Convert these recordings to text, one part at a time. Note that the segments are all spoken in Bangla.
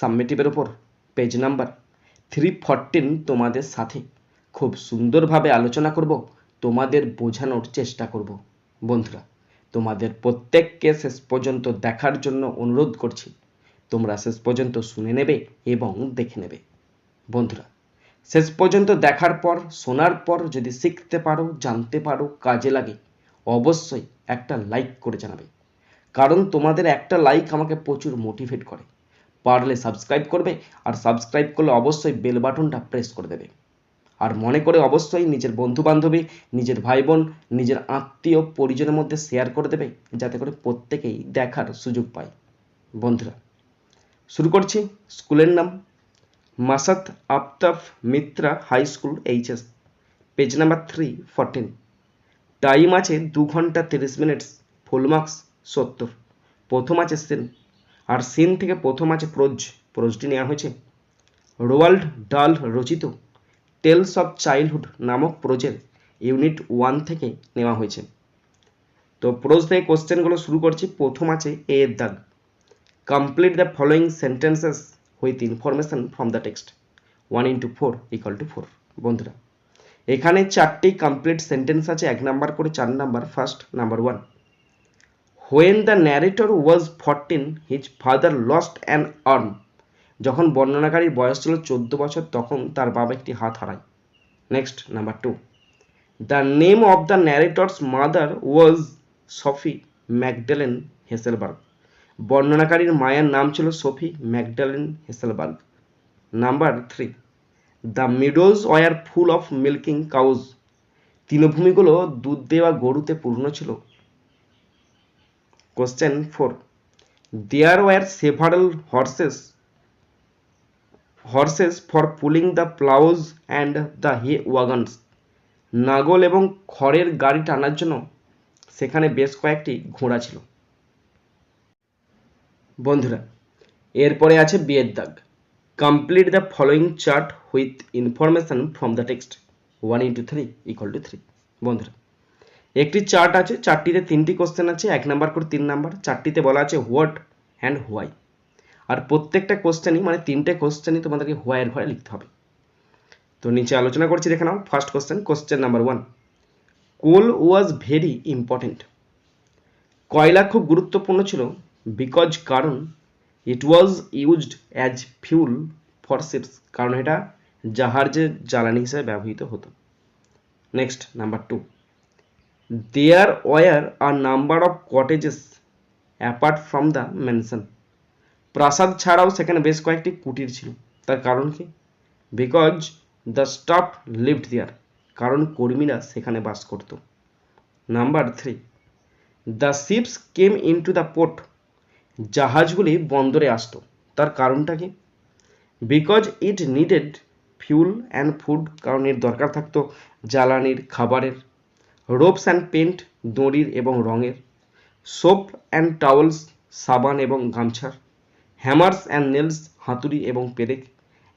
সাবমিটিভের ওপর পেজ নাম্বার থ্রি ফরটিন তোমাদের সাথে খুব সুন্দরভাবে আলোচনা করব, তোমাদের বোঝানোর চেষ্টা করব। বন্ধুরা, তোমাদের প্রত্যেককে শেষ পর্যন্ত দেখার জন্য অনুরোধ করছি, তোমরা শেষ পর্যন্ত শুনে নেবে এবং দেখে নেবে। বন্ধুরা, শেষ পর্যন্ত দেখার পর, শোনার পর যদি শিখতে পারো, জানতে পারো, কাজে লাগে, অবশ্যই একটা লাইক করে জানাবে। কারণ তোমাদের একটা লাইক আমাকে প্রচুর মোটিভেট করে। পারলে সাবস্ক্রাইব করবে আর সাবস্ক্রাইব করলে অবশ্যই বেল বাটনটা প্রেস করে দেবে। আর মনে করে অবশ্যই নিজের বন্ধু বান্ধবী নিজের ভাই বোন নিজের আত্মীয় পরিজনের মধ্যে শেয়ার করে দেবে, যাতে করে প্রত্যেকেই দেখার সুযোগ পায়। বন্ধুরা, শুরু করছি স্কুলের নাম। মাসাত আফতাফ Mitra high school HS page number three fourteen time আছে দু ঘণ্টা তিরিশ মিনিট ফুল মার্কস সত্তর। প্রথম আছে সিন আর সিন থেকে প্রথম আছে প্রোজ। প্রোজটি নেওয়া হয়েছে রোয়াল্ড ডাল রচিত টেলস অফ চাইল্ডহুড নামক প্রোজের ইউনিট ওয়ান থেকে নেওয়া হয়েছে। তো প্রোজ থেকে কোশ্চেনগুলো শুরু করছি। প্রথম আছে এ এর দাগ। Complete the following sentences with information from the text. One into four equal to four. বন্ধুরা, এখানে চারটি কমপ্লিট সেন্টেন্স আছে। এক নাম্বার করে চার number, first number one. When the narrator was fourteen his father lost an arm যখন বর্ণনাকারীর বয়স ছিল চোদ্দ বছর, তখন তার বাবা একটি হাত হারায়। Next number two the name of the narrator's mother was Sophie Magdalene Hesselberg বর্ণনাকারীর মায়ের নাম ছিল Sophie Magdalene Hesselberg number three the meadows were full of milking cows তৃণভূমিগুলো দুধ দেওয়া গরুতে পূর্ণ ছিল। Question four there were several horses horses for pulling the ploughs and the hay wagons নাগল এবং খড়ের গাড়ি টানার জন্য সেখানে বেশ কয়েকটি ঘোড়া ছিল। বন্ধুরা, এরপরে আছে বিয়ের দাগ। Complete the following chart with information from the text one into three equal to three বন্ধুরা একটি চার্ট আছে, চারটিতে তিনটি কোশ্চেন আছে, এক নাম্বার করে তিন নাম্বার চারটিতে বলা আছে হোয়াট অ্যান্ড হোয়াই আর প্রত্যেকটা কোশ্চেনই মানে তিনটে কোশ্চেনই তোমাদেরকে হোয়াইয়ের ঘরে লিখতে হবে। তো নিচে আলোচনা করছি, দেখে নাও first question question number one coal was very important কয়লা খুব গুরুত্বপূর্ণ ছিল বিকজ কারণ it was used as fuel for ships কারণ এটা জাহাজের জ্বালানি হিসেবে ব্যবহৃত হতো। Next number two there were are number of cottages apart from the mansion প্রাসাদ ছাড়াও সেখানে বেশ কয়েকটি কুটির ছিল। তার কারণ কি? Because the staff lived there কারণ কর্মীরা সেখানে বাস করত। Number three the ships came in to the port জাহাজগুলি বন্দরে আসতো। তার কারণটা কি? Because it needed fuel and food কারণ এর দরকার থাকতো জ্বালানির, খাবারের। রোপস অ্যান্ড পেন্ট, দড়ির এবং রঙের, সোপ অ্যান্ড টাওয়েলস, সাবান এবং গামছার, হ্যামার্স অ্যান্ড নেলস, হাতুড়ি এবং পেরেক,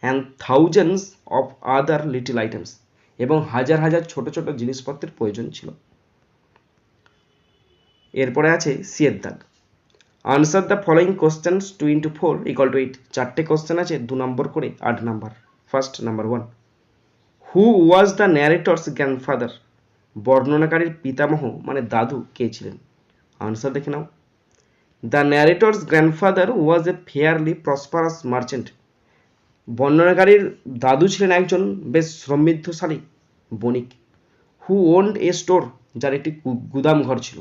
and thousands of other little items এবং হাজার হাজার ছোট ছোট জিনিসপত্রের প্রয়োজন ছিল। এরপরে আছে সিয়ের দাগ। Answer the following questions two into four equal to eight চারটে কোশ্চেন আছে, দু নম্বর করে, আট number first number one who was the narrator's grandfather বর্ণনাকারীর পিতামহ মানে দাদু, কে ছিলেন? আনসার দেখে নাও। The narrator's grandfather was a fairly prosperous merchant বর্ণনাকারীর দাদু ছিলেন একজন বেশ সমৃদ্ধশালী বণিক হু ওন্ড এ স্টোর যার একটি গুদাম ঘর ছিল।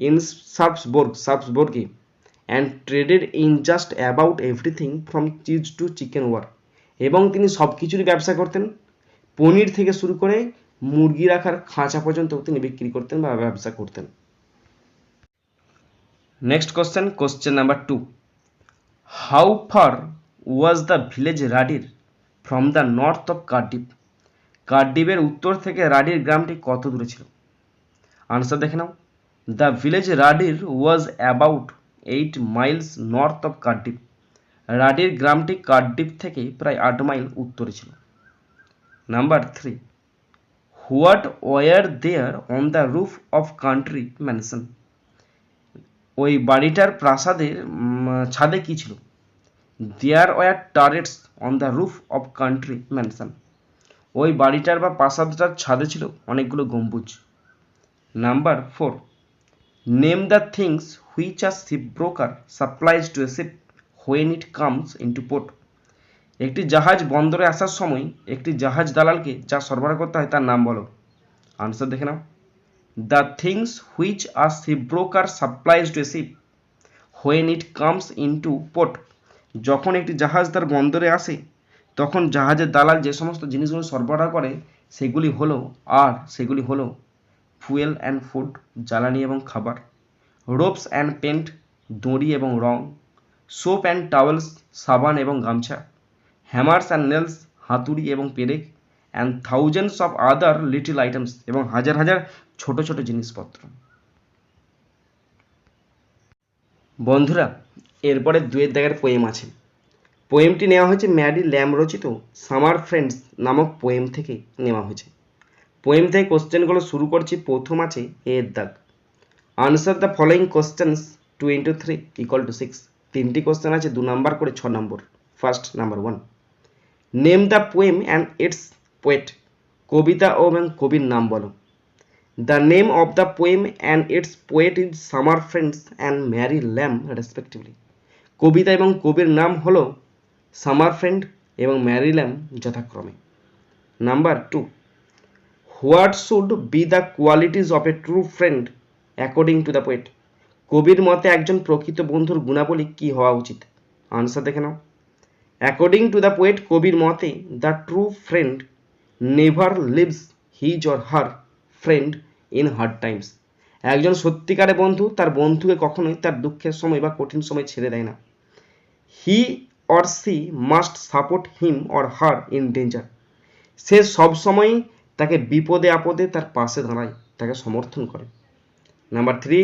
In Sarpsborg সাবসবোর্গে and traded in just about everything from cheese to chicken wire এবং তিনি সব কিছুরই ব্যবসা করতেন। পনির থেকে শুরু করে মুরগি রাখার খাঁচা পর্যন্ত তিনি বিক্রি করতেন বা ব্যবসা করতেন। Next question question number two how far was the village Radyr from the north of Cardiff কার্ডিপের উত্তর থেকে রাডির গ্রামটি কত দূরে ছিল? আনসার দেখে নাও। The village Radyr was about eight miles north of Cardiff Radyr গ্রামটি কার্ডিপ থেকে প্রায় আট মাইল উত্তরে ছিল। Number three what were there on the roof of country mansion ওই বাড়িটার প্রাসাদের ছাদে কি ছিল? There were turrets on the roof of country mansion ওই বাড়িটার বা প্রাসাদটার ছাদে ছিল অনেকগুলো গম্বুজ। Number four, name the things which are ship broker supplies to a ship when it comes into port. একটি জাহাজ বন্দরে আসার সময় একটি জাহাজ দালালকে যা সরবরাহ করতে হয় তার নাম বলো। আনসার দেখে নাও। The things which are sea broker supplies to a ship when it comes in to port যখন একটি জাহাজ তার বন্দরে আসে, তখন জাহাজের দালাল যে সমস্ত জিনিসগুলো সরবরাহ করে, সেগুলি হলো আর, সেগুলি হলো ফুয়েল অ্যান্ড ফুড জ্বালানি এবং খাবার রোপস অ্যান্ড পেন্ট দড়ি এবং রং সোপ অ্যান্ড টাওয়েলস সাবান এবং গামছা। হ্যামার্স অ্যান্ড নেলস হাতুড়ি এবং পেরেক and thousands of other little items এবং হাজার হাজার ছোট ছোট জিনিসপত্র। বন্ধুরা, এরপরে দুয়ের দাগের পোয়েম আছে। পোয়েমটি নেওয়া হয়েছে ম্যাডি ল্যাম রচিত সামার ফ্রেন্ডস নামক পোয়েম থেকে নেওয়া হয়েছে। পোয়েম থেকে কোশ্চেনগুলো শুরু করছি, প্রথম আছে এর দাগ। Answer the following questions two into three equal to six তিনটি কোশ্চেন আছে, দু নাম্বার করে ছ number first number one name the poem and its poet কবিতা ও এবং কবির নাম বলো। The name of the poem and its poet is Summer Friends and Mary Lamb respectively কবিতা এবং কবির নাম হলো সামার ফ্রেন্ড এবং ম্যারি ল্যাম যথাক্রমে। Number two what should be the qualities of a true friend according to the poet কবির মতে একজন প্রকৃত বন্ধুর গুণাবলী কি হওয়া উচিত? আনসার দেখে নাও। অ্যাকর্ডিং টু দ্য পোয়েট কবির মতে the true friend never leaves his or her friend in hard times একজন সত্যিকারের বন্ধু তার বন্ধুকে কখনোই তার দুঃখের সময় বা কঠিন সময় ছেড়ে দেয় না। He or she must support him or her in danger সে সবসময় তাকে বিপদে আপদে তার পাশে দাঁড়ায়, তাকে সমর্থন করে। Number three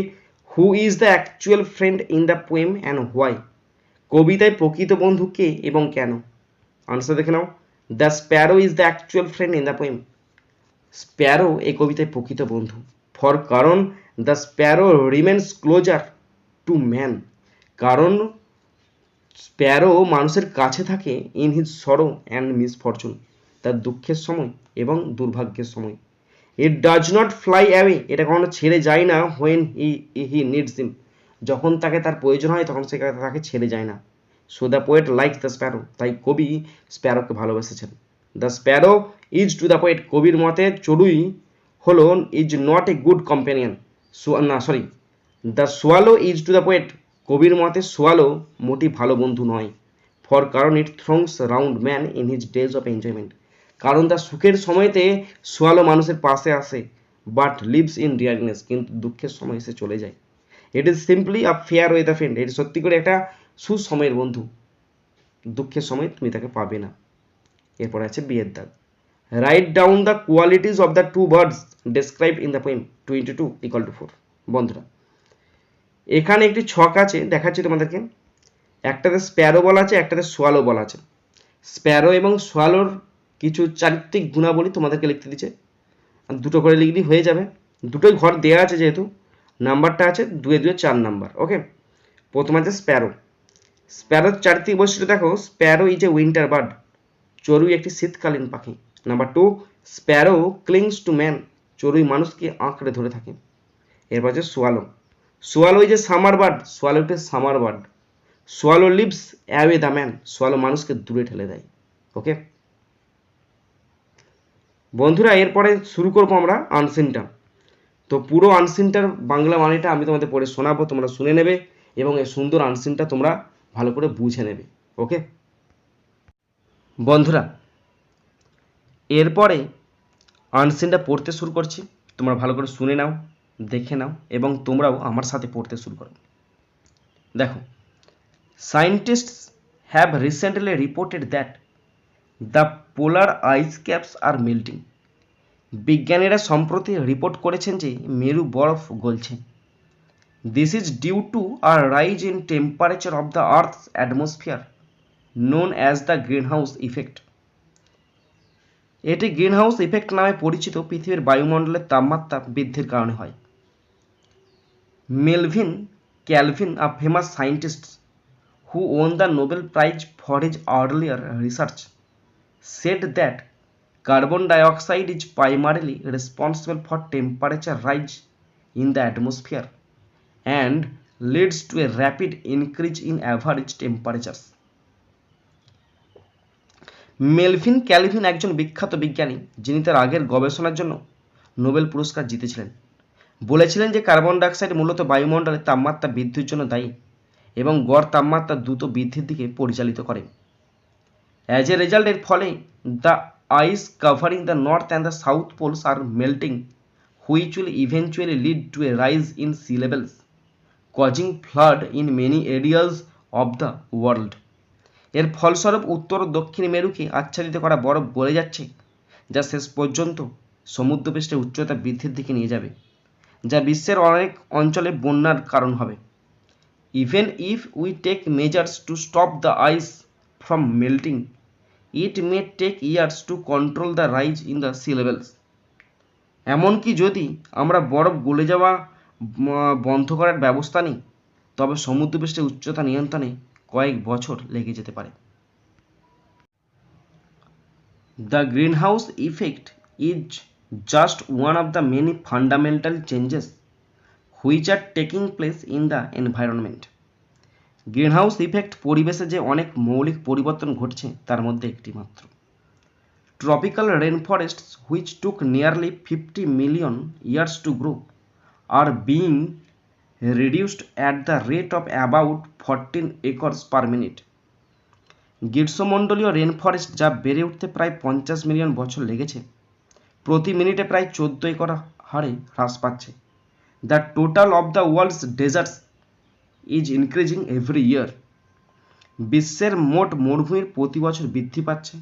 who is the actual friend in the poem and why কবিতায় প্রকৃত বন্ধু কে এবং কেন? আনসার দেখে নাও। The sparrow is the actual friend in the poem sparrow এই কবিতায় প্রকৃত বন্ধু। ফর কারণ the sparrow remains closer to man কারণ স্প্যারো মানুষের কাছে থাকে in his sorrow and misfortune তার দুঃখের সময় এবং দুর্ভাগ্যের সময়। It does not fly away এটা কখনো ছেড়ে যায় না হোয়েন হি হি নিডস হিম যখন তাকে তার প্রয়োজন হয়, তখন সে তাকে ছেড়ে যায় না। So the poet like the sparrow তাই কবি স্প্যারোকে ভালোবেসেছেন। The sparrow is to the poet কবির মতে চড়ুই হলো is not a good companion না sorry the swallow is to the poet কবির মতে সোয়ালো মোটি ভালো বন্ধু নয়। ফর কারণ it throngs round man in his days of enjoyment কারণ তার সুখের সময়তে সোয়ালো মানুষের পাশে আসে বাট লিভস ইন রিয়ারনেস কিন্তু দুঃখের সময় সে চলে যায়। It is simply a fair with a friend এটি সত্যি করে একটা সুসময়ের বন্ধু। দুঃখের সময় তুমি তাকে পাবে না। এরপর আছে বিয়ের দাগ write down the qualities of the two birds describe in the poem twenty two equal to four বন্ধুরা, এখানে একটি ছক আছে, দেখাচ্ছি তোমাদেরকে। একটাতে স্প্যারো বলা আছে, একটাতে সোয়ালো বলা আছে। স্প্যারো এবং সোয়ালোর কিছু চারিত্রিক গুণাবলী তোমাদেরকে লিখতে দিচ্ছে। দুটো করে লিখলেই হয়ে যাবে। দুটোই ঘর দেওয়া আছে যেহেতু। নাম্বারটা আছে দুয়ে দুয়ে চার নাম্বার, ওকে? প্রথম আছে স্প্যারো স্প্যারোর চারিত্রিক বৈশিষ্ট্য দেখো sparrow is a winter bird চড়ুই একটি শীতকালীন পাখি। Number two sparrow clings to man চড়ুই মানুষকে আঁকড়ে ধরে থাকে। এরপর আছে swallow swallow is a summer bird swallow একটি summer bird swallow leaves away the man swallow মানুষকে দূরে ঠেলে দেয়, ওকে? বন্ধুরা, এরপরে শুরু করব আমরা আনসিনটা তো পুরো আনসিনটার বাংলা মানেটা আমি তোমাদের পড়ে শোনাবো, তোমরা শুনে নেবে এবং এই সুন্দর আনসিনটা তোমরা ভালো করে বুঝে নেবে, ওকে বন্ধুরা, এরপরে আনসিনটা পড়তে শুরু করছি, তোমরা ভালো করে শুনে নাও, দেখে নাও এবং তোমরাও আমার সাথে পড়তে শুরু করো দেখো, Scientists have recently reported that the polar ice caps are melting. বিজ্ঞানীরা সম্প্রতি রিপোর্ট করেছেন যে মেরু বরফ গলছে। This is due to a rise in temperature of the earth atmosphere known as the greenhouse effect এটি গ্রিনহাউস ইফেক্ট নামে পরিচিত, পৃথিবীর বায়ুমণ্ডলের তাপমাত্রা বৃদ্ধির কারণে হয়। Melvin Calvin a famous scientist who won the Nobel prize for his earlier research said that carbon dioxide is primarily responsible for temperature rise in the atmosphere and leads to a rapid increase in average temperatures. Melvin Calvin একজন বিখ্যাত বিজ্ঞানী, যিনি তার আগের গবেষণার জন্য নোবেল পুরস্কার জিতেছিলেন বলেছিলেন যে কার্বন ডাইঅক্সাইড মূলত বায়ুমণ্ডলের তাপমাত্রা বৃদ্ধির জন্য দায়ী এবং গড় তাপমাত্রা দ্রুত বৃদ্ধির দিকে পরিচালিত করে অ্যাজ এ রেজাল্ট এর ফলে the ice covering the north and the south poles are melting which will eventually lead to a rise in sea levels causing flood in many areas of the world এর ফলস্বরূপ উত্তর ও দক্ষিণ মেরুকে আচ্ছাদিত করা বরফ গলে যাচ্ছে, যা শেষ পর্যন্ত সমুদ্রপৃষ্ঠের উচ্চতা বৃদ্ধির দিকে নিয়ে যাবে, যা বিশ্বের অনেক অঞ্চলে বন্যার কারণ হবে। Even if we take measures to stop the ice from melting it may take years to control the rise in the sea levels. এমনকি যদি আমরা বরফ গলে যাওয়া বন্ধ করার ব্যবস্থা নিই, তবে সমুদ্রপৃষ্ঠের উচ্চতা নিয়ন্ত্রণে কয়েক বছর লেগে যেতে পারে। The greenhouse effect is just one of the many fundamental changes which are taking place in the environment greenhouse effect পরিবেশে যে অনেক মৌলিক পরিবর্তন ঘটছে, তার মধ্যে একটি মাত্র। Tropical rain rainforest which took nearly fifty million years to grow are being reduced at the rate of about fourteen acres per minute গ্রীষ্মমণ্ডলীয় রেনফরেস্ট যা বেড়ে উঠতে প্রায় পঞ্চাশ মিলিয়ন বছর লেগেছে, প্রতি মিনিটে প্রায় চোদ্দ একর হারে হ্রাস পাচ্ছে। The total of the world's deserts is increasing every year বিশ্বের মোট মরুভূমির প্রতি বছর বৃদ্ধি পাচ্ছে।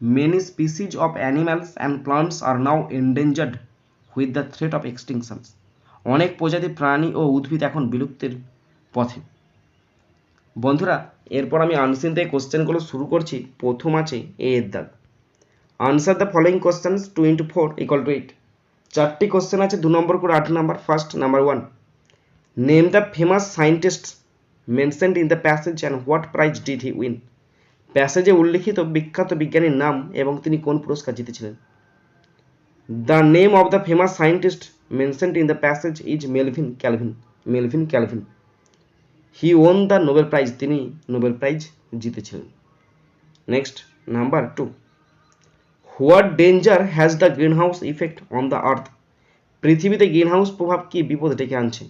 Many species of animals and plants are now endangered with the threat of extinctions অনেক প্রজাতির প্রাণী ও উদ্ভিদ এখন বিলুপ্তির পথে। বন্ধুরা, এরপর আমি আনসিন থেকে কোশ্চেনগুলো শুরু করছি। প্রথম আছে এ এর দাগ। Answer the following questions two into four equal to eight চারটি কোশ্চেন আছে, দু নম্বর করে আট number first number one name the famous scientist mentioned in the passage and what prize did he win প্যাসেজে উল্লিখিত বিখ্যাত বিজ্ঞানীর নাম এবং তিনি কোন পুরস্কার জিতেছিলেন? The name of the famous scientist mentioned in the passage is Melvin Calvin Melvin Calvin he won the Nobel prize তিনি নোবেল প্রাইজ জিতেছিলেন। Next number two what danger has the green house effect on the earth পৃথিবীতে গ্রিন হাউস প্রভাব কি বিপদ ডেকে আনছে?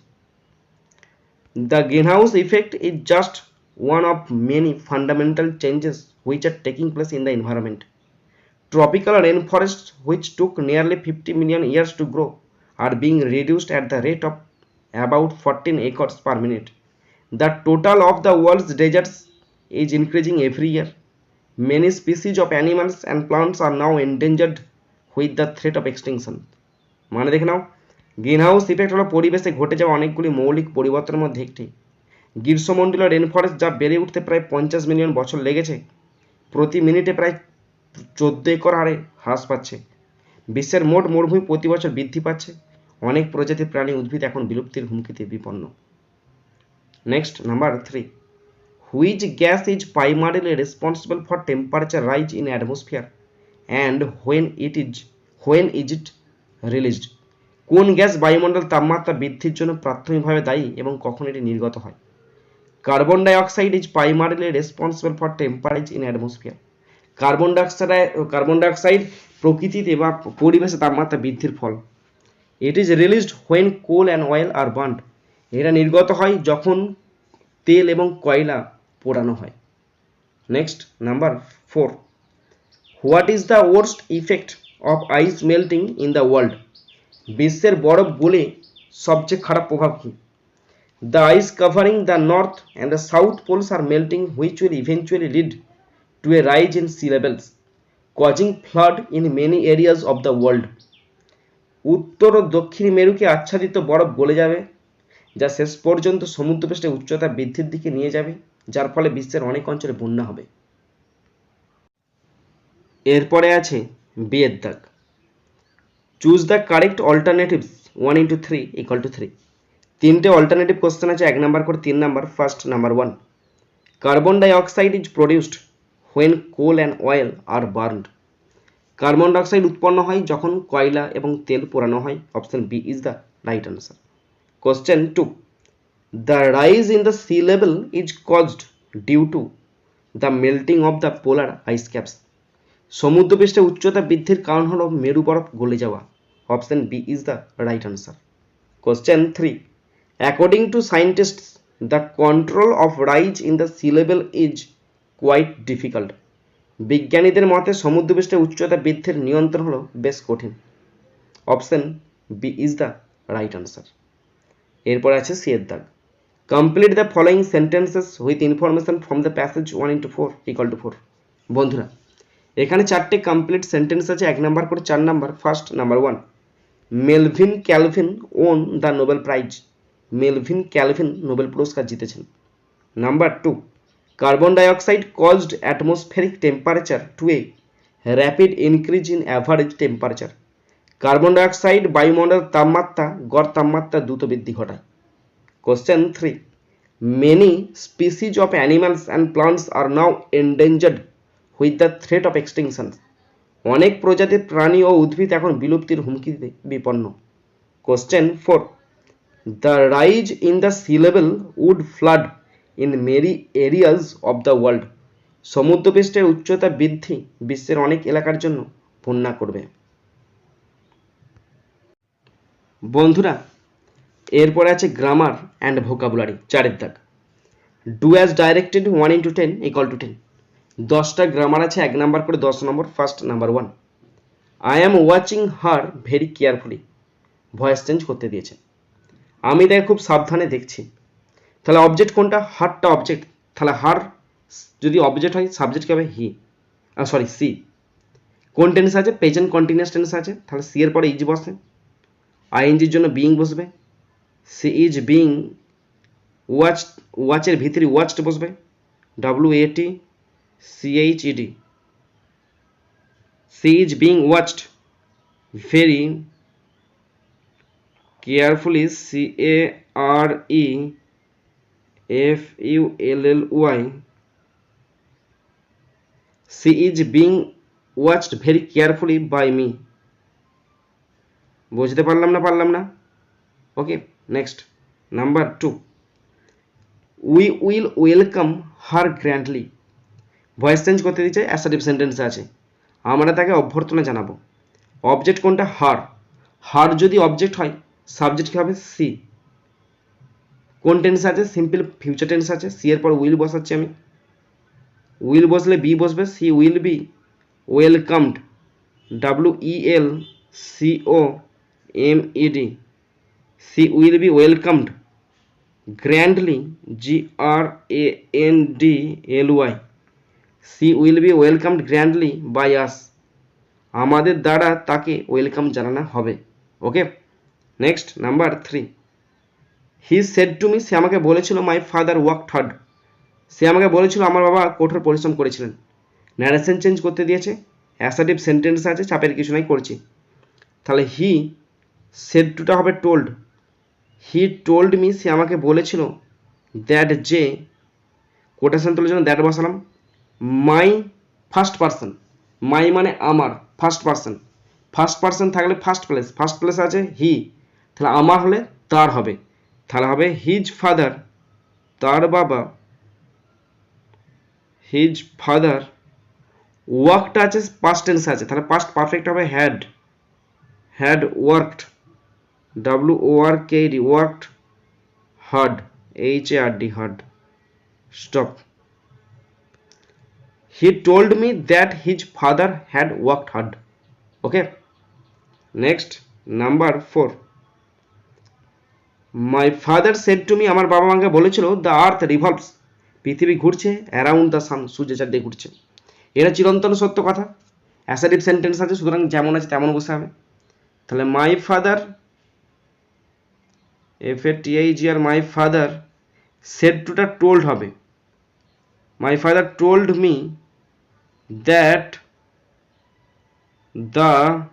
The greenhouse effect is just one of many fundamental changes which are taking place in the environment tropical rainforest which took nearly fifty million years to grow are being reduced at the rate of about fourteen acres per minute The total of the world's deserts is increasing every year. Many species of animals and plants are now endangered with the threat of extinction. মানে দেখে নাও গ্রিন হাউস ইফেক্ট হলো পরিবেশে ঘটে যাওয়া অনেকগুলি মৌলিক পরিবর্তনের মধ্যে একটি। গ্রীষ্মমণ্ডলীয় রেনফরেস্ট যা বেড়ে উঠতে প্রায় পঞ্চাশ মিলিয়ন বছর লেগেছে, প্রতি মিনিটে প্রায় চোদ্দ একর হারে হ্রাস পাচ্ছে। বিশ্বের মোট মরুভূমি প্রতি বছর বৃদ্ধি পাচ্ছে। অনেক প্রজাতির প্রাণী উদ্ভিদ এখন বিলুপ্তির হুমকিতে বিপন্ন। Next, number three. Which gas is primarily responsible for temperature rise in atmosphere and when it is, when is it released? কোন গ্যাস বায়ুমণ্ডল তাপমাত্রা বৃদ্ধির জন্য প্রাথমিকভাবে দায়ী এবং কখন এটি নির্গত হয়? Carbon dioxide is primarily responsible for temperature in atmosphere carbon dioxide carbon dioxide প্রকৃতিতে বা পরিবেশে তাপমাত্রা বৃদ্ধির ফল। It is released when coal and oil are burned এটা নির্গত হয় যখন তেল এবং কয়লা পোড়ানো হয়। Next number four what is the worst effect of ice melting in the world বিশ্বের বরফ গোলে সবচেয়ে খারাপ প্রভাব কি? The ice covering the north and the south poles are melting which will eventually lead to a rise in sea levels causing flood in many areas of the world উত্তর ও দক্ষিণ মেরুকে আচ্ছাদিত বরফ গলে যাবে, যা শেষ পর্যন্ত সমুদ্রপৃষ্ঠে উচ্চতা বৃদ্ধির দিকে নিয়ে যাবে, যার ফলে বিশ্বের অনেক অঞ্চলে বন্যা হবে। এরপরে আছে বিয়েদ্দাক choose the correct alternatives one into three equal to three তিনটে অল্টারনেটিভ কোশ্চেন আছে, এক নাম্বার করে তিন number first number one carbon dioxide is produced when coal and oil are burned carbon dioxide উৎপন্ন হয় যখন কয়লা এবং তেল পোড়ানো হয়। Option B is the right answer question two the rise in the sea level is caused due to the melting of the polar ice caps সমুদ্রপৃষ্ঠে উচ্চতা বৃদ্ধির কারণ হলো মেরু বরফ গলে যাওয়া। Option B is the right answer question three according to scientists the control of rise in the sea level is quite difficult বিজ্ঞানীদের মতে, সমুদ্রপৃষ্ঠের উচ্চতা বৃদ্ধির নিয়ন্ত্রণ হলো বেশ কঠিন। Option B is the right answer এরপর আছে সি এর দাগ। Complete the following sentences with information from the passage one into four equal to four বন্ধুরা এখানে চারটে কমপ্লিট সেন্টেন্স আছে, এক নাম্বার করে চার number first number one Melvin Calvin won the Nobel prize Melvin Calvin Nobel পুরস্কার জিতেছেন। Number two carbon dioxide caused atmospheric temperature to a rapid increase in average temperature carbon dioxide বায়ুমণ্ডলের তাপমাত্রা, গড় তাপমাত্রা দ্রুত বৃদ্ধি ঘটায়। Question three many species of animals and plants are now endangered with the threat of extinction অনেক প্রজাতির প্রাণী ও উদ্ভিদ এখন বিলুপ্তির হুমকিতে বিপন্ন। Question four the rise in the sea level would flood in many areas of the world সমুদ্রপৃষ্ঠের উচ্চতা বৃদ্ধি বিশ্বের অনেক এলাকার জন্য বন্যা করবে। বন্ধুরা, এরপরে আছে গ্রামার অ্যান্ড ভোকাবুলারি চারের দাগ। Do as directed one into ten equal to ten দশটা গ্রামার আছে, এক নাম্বার করে দশ number first number one I am watching her very carefully voice change করতে দিয়েছে। আমি তাকে খুব সাবধানে দেখছি। তাহলে অবজেক্ট কোনটা? হারটা অবজেক্ট তাহলে হার যদি অবজেক্ট হয় সাবজেক্ট কী হবে হি সরি সি কোন টেন্স আছে? প্রেজেন্ট কন্টিনিউয়াস টেন্স আছে। তাহলে সি এর পরে ইজ বসে। আইএনজির জন্য বিইং বসবে। সি ইজ বিইং ওয়াচ ওয়াচের ভিতরে ওয়াচড বসবে। W A T CHED. She is being watched very carefully. C A R E F U L L Y. She is being watched very carefully by me. বুঝতে পারলাম না পারলাম না okay next number two we will welcome her grandly voice change করতে দিচ্ছে অ্যাসাটিভ সেন্টেন্সে আছে। আমরা তাকে অভ্যর্থনা জানাব। অবজেক্ট কোনটা? হার হার যদি অবজেক্ট হয় সাবজেক্ট কী হবে? সি কোন টেন্স আছে? সিম্পল ফিউচার টেন্স আছে। সি এর পর উইল বসাচ্ছি আমি। উইল বসলে বি বসবে she will be welcomed W E L C O M E D she will be welcomed grandly G R A N D L Y she will be welcomed grandly by us আমাদের দ্বারা তাকে ওয়েলকাম জানানো হবে। Okay next number three he said to me সে আমাকে বলেছিল মাই ফাদার ওয়ার্ক হার্ড সে আমাকে বলেছিল, আমার বাবা কঠোর পরিশ্রম করেছিলেন। ন্যারেশন চেঞ্জ করতে দিয়েছে অ্যাসাটিভ সেন্টেন্স আছে, চাপের কিছু নাই, করছি। তাহলে হি সেড টুটা হবে টোল্ড হি টোল্ড মি সে আমাকে বলেছিল দ্যাট যে কোটেশন তোলার জন্য দ্যাট বসালাম। My first person. মাই মানে আমার, ফার্স্ট পার্সন। ফার্স্ট পার্সন থাকলে ফার্স্ট প্লেস ফার্স্ট প্লেস আছে হি। তাহলে আমার হলে তার হবে। তাহলে হবে হিজ ফাদার, তার বাবা। হিজ ফাদার ওয়ার্কটা আছে পাস্ট টেন্স আছে। তাহলে পাস্ট পারফেক্ট হবে had had worked W O R K D worked hard H A R D hard stop he told me that his father had worked hard. Okay? Next, number 4 my father said to me আমার বাবা মাকে বলেছিল দ্য আর্থ রিভলভস পৃথিবী ঘুরছে অ্যারাউন্ড দ্য সান সূর্য চারদিকে ঘুরছে। এটা চিরন্তন সত্য কথা। অ্যাসারিভ সেন্টেন্স আছে, সুতরাং যেমন আছে তেমন বসে হবে। তাহলে my father F A TIG R my father said টুটা টোল্ড হবে। My father told me that the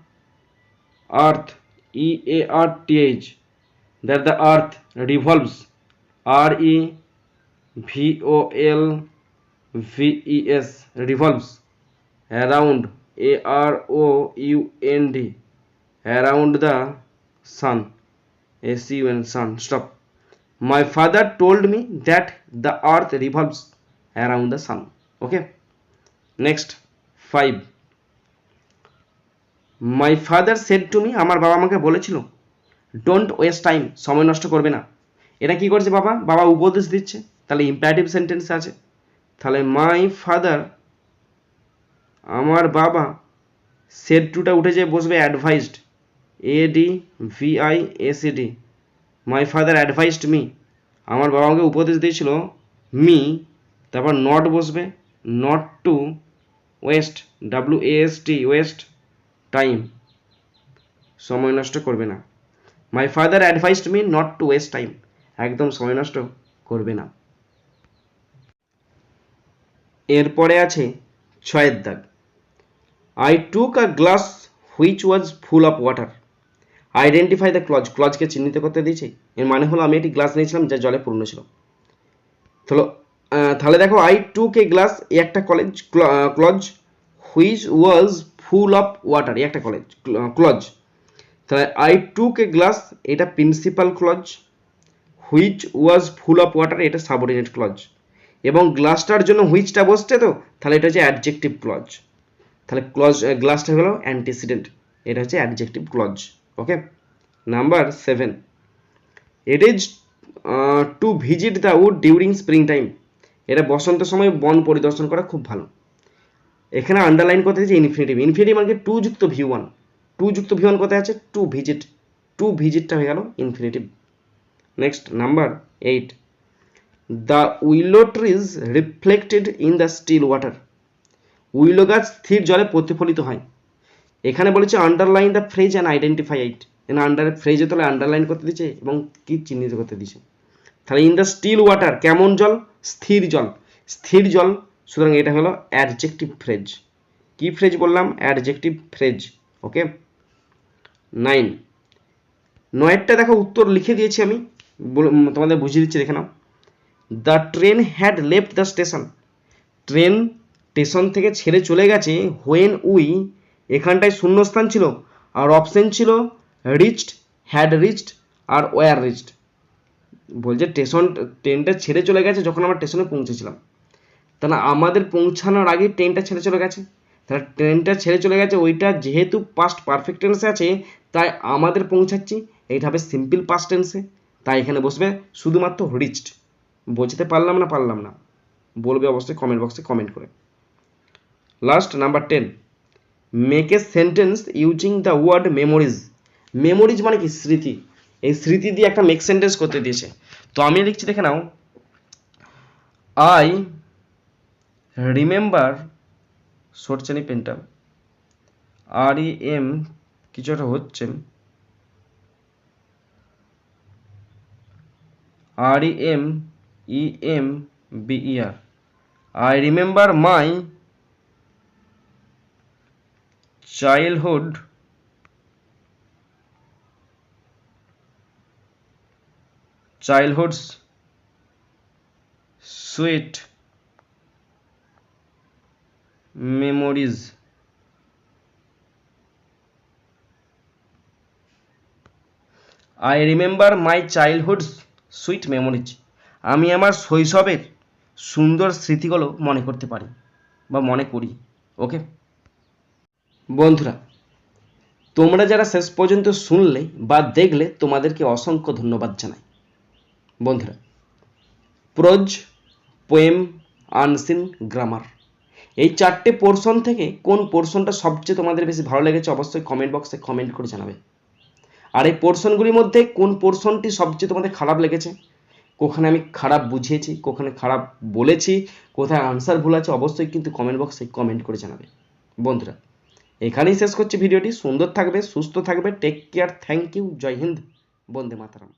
earth e a r t h that the earth revolves r e v o l v e s revolves around a r o u n d around the sun s u n sun stop. My father told me that the earth revolves around the sun okay? Next 5 my father said to me আমার বাবা আমাকে বলেছিল ডোন্ট ওয়েস্ট টাইম সময় নষ্ট করবে না। এটা কি করছে বাবা? বাবা উপদেশ দিচ্ছে। তাহলে ইম্পারেটিভ সেন্টেন্স আছে। তাহলে মাই ফাদার আমার বাবা সেড টুটা উঠে যেয়ে বসবে advised A D V I S A D my father advised me আমার বাবা আমাকে উপদেশ দিয়েছিল মি তারপর নট বসবে not to waste W S T waste, time. সময় নষ্ট করবে না। My father advised me not to waste time একদম সময় নষ্ট করবে না। এরপরে আছে ছয়ের দাগ। I took a glass which was full of water identify the clause clause চিহ্নিত করতে দিয়েছে। এর মানে হলো আমি একটি গ্লাস নিয়েছিলাম যা জলে পূর্ণ ছিল। তাহলে তাহলে দেখো আই টুক এ গ্লাস একটা college clause which was full of water একটা কলেজ ক্লজ তাহলে আই টুক এ গ্লাস এটা principal clause which was full of water এটা সাবঅর্ডিনেট ক্লজ এবং গ্লাসটার জন্য হুইচটা বসছে তো? তাহলে এটা হচ্ছে অ্যাডজেক্টিভ ক্লজ তাহলে ক্লজ গ্লাসটা হলো অ্যান্টিসিডেন্ট এটা হচ্ছে adjective clause okay number seven it is to visit the wood during spring time এটা বসন্ত সময় বন পরিদর্শন করা খুব ভালো। এখানে আন্ডারলাইন করতে দিয়েছে ইনফিনিটিভ ইনফিনিটিভ মানে টু যুক্ত ভি ওয়ান টু যুক্ত ভি ওয়ান কোথায় আছে? টু ভিজিট টু ভিজিটটা হয়ে গেল infinitive next number eight the willow trees reflected in the still water willow গাছ স্থির জলে প্রতিফলিত হয়। এখানে বলেছে underline the phrase and identify it এখানে আন্ডার ফ্রেজে তাহলে আন্ডারলাইন করতে দিচ্ছে এবং কি চিহ্নিত করতে দিচ্ছে তাহলে ইন দ্য স্টিল ওয়াটার কেমন জল? স্থির জল। স্থির জল, সুতরাং এটা হলো অ্যাডজেক্টিভ ফ্রেজ কি ফ্রেজ বললাম? অ্যাডজেক্টিভ ফ্রেজ ওকে নাইন নয়েরটা দেখো, উত্তর লিখে দিয়েছি আমি। তোমাদের বুঝিয়ে দিচ্ছি, দেখে নাও। The train had left the station train station থেকে ছেড়ে চলে গেছে হোয়েন উই এখানটায় শূন্যস্থান ছিল, আর অপশন ছিল রিচড হ্যাড রিচড আর ওয়ার রিচড বলছে স্টেশন ট্রেনটা ছেড়ে চলে গেছে যখন আমরা স্টেশনে পৌঁছেছিলাম। তাহলে আমাদের পৌঁছানোর আগে ট্রেনটা ছেড়ে চলে গেছে। তাহলে ট্রেনটা ছেড়ে চলে গেছে, ওইটা যেহেতু পাস্ট পারফেক্ট টেন্সে আছে, তাই আমাদের পৌঁছাচ্ছি। এইটা হবে সিম্পল পাস্ট টেন্সে তাই এখানে বসবে, শুধুমাত্র রিচড বোঝাতে পারলাম না পারলাম না। বলবে অবশ্যই কমেন্ট বক্সে কমেন্ট করে। Last number ten make a sentence using the word memories memories মানে কি? স্মৃতি। এই স্মৃতি দিয়ে একটা মেক সেন্টেন্স করতে দিয়েছে। তো আমি লিখছি, দেখে নাও। আই রিমেম্বার সরচানি পেনটা আর ই এম কিছু একটা হচ্ছে। R E M E M B E R I remember my childhood childhood's sweet memories. I remember my childhood's sweet memories আমি আমার শৈশবের সুন্দর স্মৃতিগুলো মনে করতে পারি বা মনে করি ওকে বন্ধুরা, তোমরা যারা শেষ পর্যন্ত শুনলে বা দেখলে তোমাদেরকে অসংখ্য ধন্যবাদ জানাই। বন্ধুরা প্রোজ পোয়েম আনসিন গ্রামার এই চারটে পোর্শন থেকে কোন পোর্শনটা সবচেয়ে তোমাদের বেশি ভালো লেগেছে অবশ্যই কমেন্ট বক্সে কমেন্ট করে জানাবে। আর এই পোর্শনগুলির মধ্যে কোন পোর্শনটি সবচেয়ে তোমাদের খারাপ লেগেছে, কোখানে আমি খারাপ বুঝিয়েছি, কোখানে খারাপ বলেছি, কোথায় আনসার ভুল আছে অবশ্যই কিন্তু কমেন্ট বক্সে কমেন্ট করে জানাবে। বন্ধুরা, এখানেই শেষ করছি ভিডিওটি সুন্দর থাকবে, সুস্থ থাকবে। টেক কেয়ার থ্যাংক ইউ জয় হিন্দ, বন্দে মাতারাম।